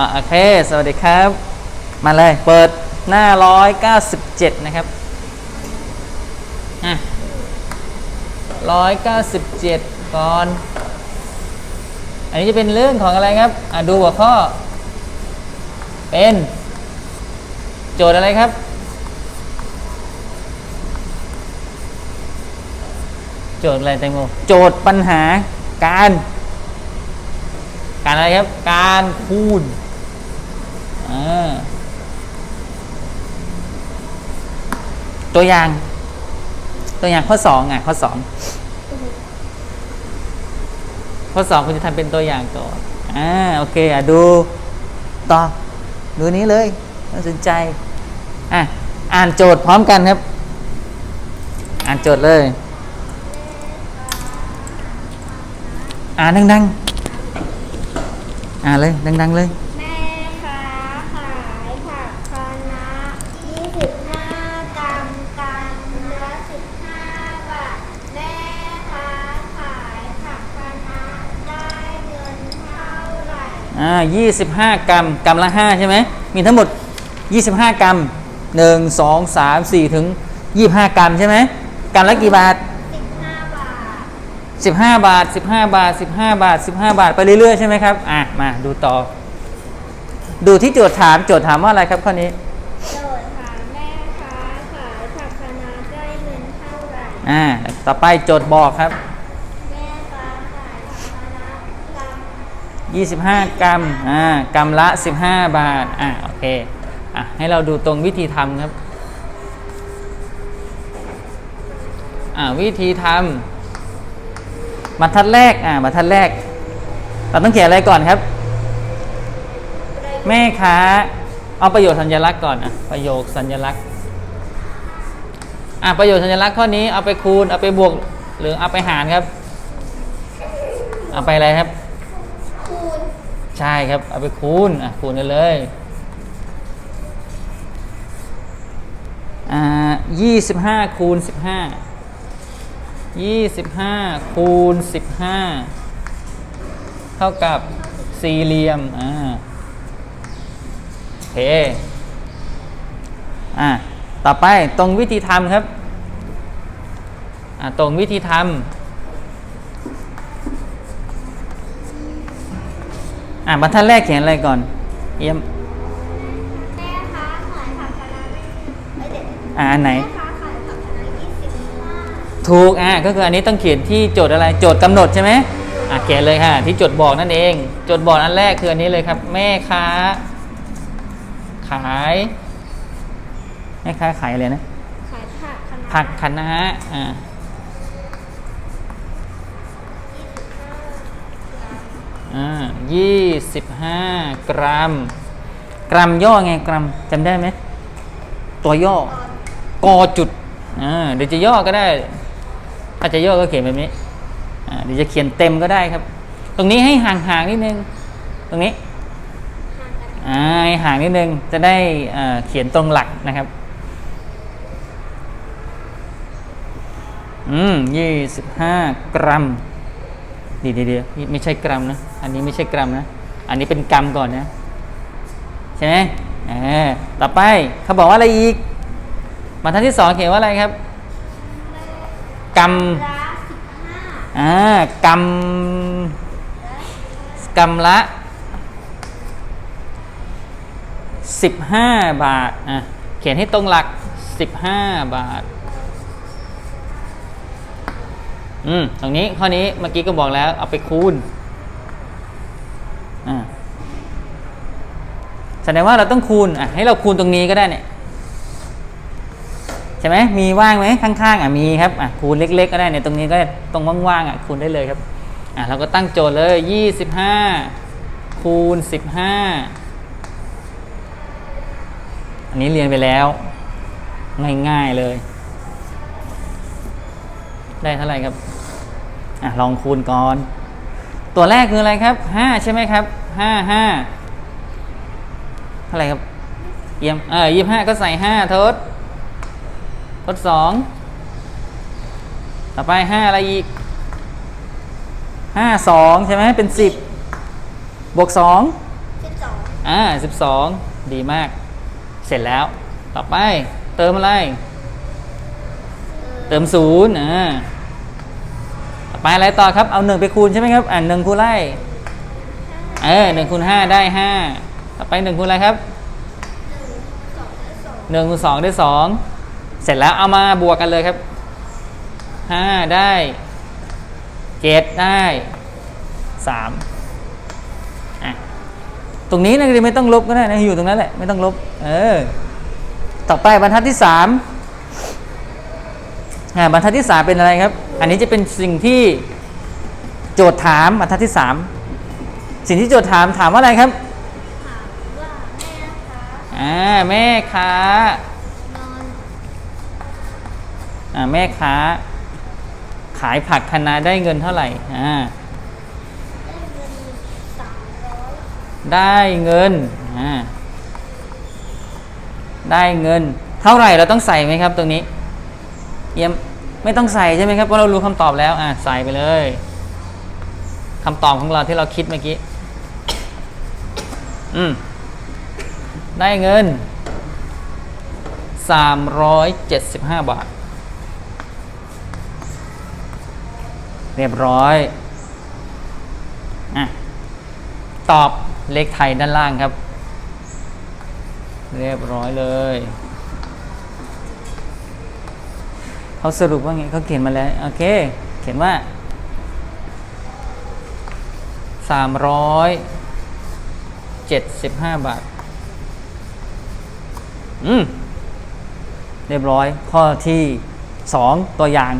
อะโอเค สวัสดีครับ มาเลย เปิดหน้า 197 นะครับอะ197 ก่อน อันนี้จะเป็นเรื่องของอะไรครับ อะดูหัวข้อ เป็นโจทย์อะไรครับ โจทย์อะไรแตงโม โจทย์ปัญหาการ การอะไรครับ การคูณ ตัวอย่าง ตัวอย่างข้อสองอะข้อสองข้อสองคุณจะทำเป็นตัวอย่างก่อนอ่าโอเคอะดูต่อดูนี้เลยน่าสนใจอะอ่านโจทย์พร้อมกันครับ อ่านโจทย์เลย อ่านดังๆ อ่านเลยดังๆเลย แม่ค้าขายผักคะน้า25 กรัมกันละ15 บาท แม่ค้าขายผักคะน้าได้เงินเท่าไหร่ อ่า25กรัมกรัมละ5ใช่ไหมมีทั้งหมด25กรัม1 2 3 4ถึง25กรัมใช่ไหมกรัมละกี่บาท15บาท15บาท15บาท15บาท15บาทไปเรื่อยๆใช่ไหมครับอะมาดูต่อ ดูที่โจทย์ถามโจทย์ถามว่าอะไรครับข้อนี้โจทย์ถามแม่ค้าขายผักคะน้าได้เงินเท่าไหร่อ่าต่อไปโจทย์บอกครับ แม่ค้าขายผักคะน้ากรัม 25 กรัมอ่ากรัมละ 15 บาทอ่าโอเคอะให้เราดูตรงวิธีทำครับอ่าวิธีทำบรรทัดแรกอ่าบรรทัดแรก เราต้องเขียนอะไรก่อนครับ แม่ค้าเอาประโยชน์สัญลักษณ์ก่อนอะประโยคสัญลักษณ์อะประโยชน์สัญลักษณ์ข้อนี้เอาไปคูณเอาไปบวกหรือเอาไปหารครับ เอาไปอะไรครับ ใช่ครับ เอาไปคูณอะคูณกันเลยอ่ายี่สิบห้าคูณสิบห้ายี่สิบห้าคูณสิบห้าเท่ากับสี่เหลี่ยมอ่าโอเคอ่าต่อไปตรงวิธีทำครับอ่าตรงวิธีทำ อ่าบรรทัดแรกเขียนอะไรก่อนเยี่ยมแม่ค้าขายผักคะน้าไม่เอ้ยเดี๋ยวอ่าอันไหน แม่ค้าขายผักคะน้า25ถูกอ่าก็คืออันนี้ต้องเขียนที่โจทย์อะไรโจทย์กำหนดใช่ไหมอ่าเขียนเลยค่ะ ที่โจทย์บอกนั่นเอง โจทย์บอกอันแรกคืออันนี้เลยครับ แม่ค้า ขายแม่ค้าขายอะไรนะขายผักคะน้าผักคะน้าอ่า ยี่สิบห้ากรัม กรัมย่อไงกรัมจำได้ไหม ตัวย่อกอจุดเดี๋ยวจะย่อก็ได้ถ้าจะย่อก็เขียนแบบนี้เดี๋ยวจะเขียนเต็มก็ได้ครับ ตรงนี้ให้ห่างๆนิดนึง ตรงนี้อ่าให้ห่างนิดนึงจะได้เขียนตรงหลักนะครับ อืมยี่สิบห้ากรัมดียวเดียวไม่ใช่กรัมนะ อันนี้ไม่ใช่กรัมนะ อันนี้เป็นกรัมก่อนนะ ใช่ไหมต่อไปเขาบอกว่าอะไรอีกบรรทัดที่สองเขียนว่าอะไรครับกรัมอ่ากรัมกรัมละสิบห้าบาทอะเขียนให้ตรงหลักสิบห้าบาทอืมตรงนี้ข้อนี้เมื่อกี้ก็บอกแล้วเอาไปคูณ อ่า แสดงว่าเราต้องคูณอะให้เราคูณตรงนี้ก็ได้เนี่ยใช่ไหมมีว่างไหมข้างๆอะมีครับอะคูณเล็ก ๆ ก็ได้เนี่ยตรงนี้ก็ตรงว่างๆอะคูณได้เลยครับอะเราก็ตั้งโจทย์เลย 25 คูณ 15 อันนี้เรียนไปแล้ว ง่ายๆเลย ได้เท่าไหร่ครับอะลองคูณก่อน ตัวแรกคืออะไรครับ 5 ใช่ไหมครับ 5 5 เท่าไหร่ครับเยี่ยมเออยี่ห้าก็ใส่5ทด ทดสองต่อไป5อะไรอีก5 2ใช่ไหมเป็น10บวก2 12อ่าสิบสองดีมาก เสร็จแล้ว ต่อไปเติมอะไร เติมศูนย์อ่าต่อไปอะไรต่อครับ เอาหนึ่งไปคูณใช่ไหมครับ อ่าหนึ่งคูณไล่เออหนึ่งคูณห้าได้ห้า ต่อไปหนึ่งคูณอะไรครับหนึ่งคูณสองได้สองเสร็จแล้วเอามาบวกกันเลยครับห้าได้เจ็ดได้สามตรงนี้นักเรียนไม่ต้องลบก็ได้นะอยู่ตรงนั้นแหละไม่ต้องลบ เออ ต่อไปบรรทัดที่สามบรรทัดที่สามเป็นอะไรครับ อันนี้จะเป็นสิ่งที่โจทย์ถามบรรทัดที่สามสิ่งที่โจทย์ถามถามว่าอะไรครับ อ่าแม่ค้านอนอ่าแม่ค้า ขายผักคะน้าได้เงินเท่าไหร่อ่าได้เงินสามร้อยได้เงินอ่าได้เงิน เท่าไหร่เราต้องใส่ไหมครับ ตรงนี้เยี่ยมไม่ต้องใส่ใช่ไหมครับเพราะเรารู้คำตอบแล้วอ่าใส่ไปเลยคำตอบของเราที่เราคิดเมื่อกี้อืม ได้เงิน 375 บาท เรียบร้อยอะตอบเลขไทยด้านล่างครับ เรียบร้อยเลยเขาสรุปว่าไงเขาเขียนมาแล้ว โอเค เขียนว่า 375 บาท อืมเรียบร้อยข้อที่ 2 ตัวอย่าง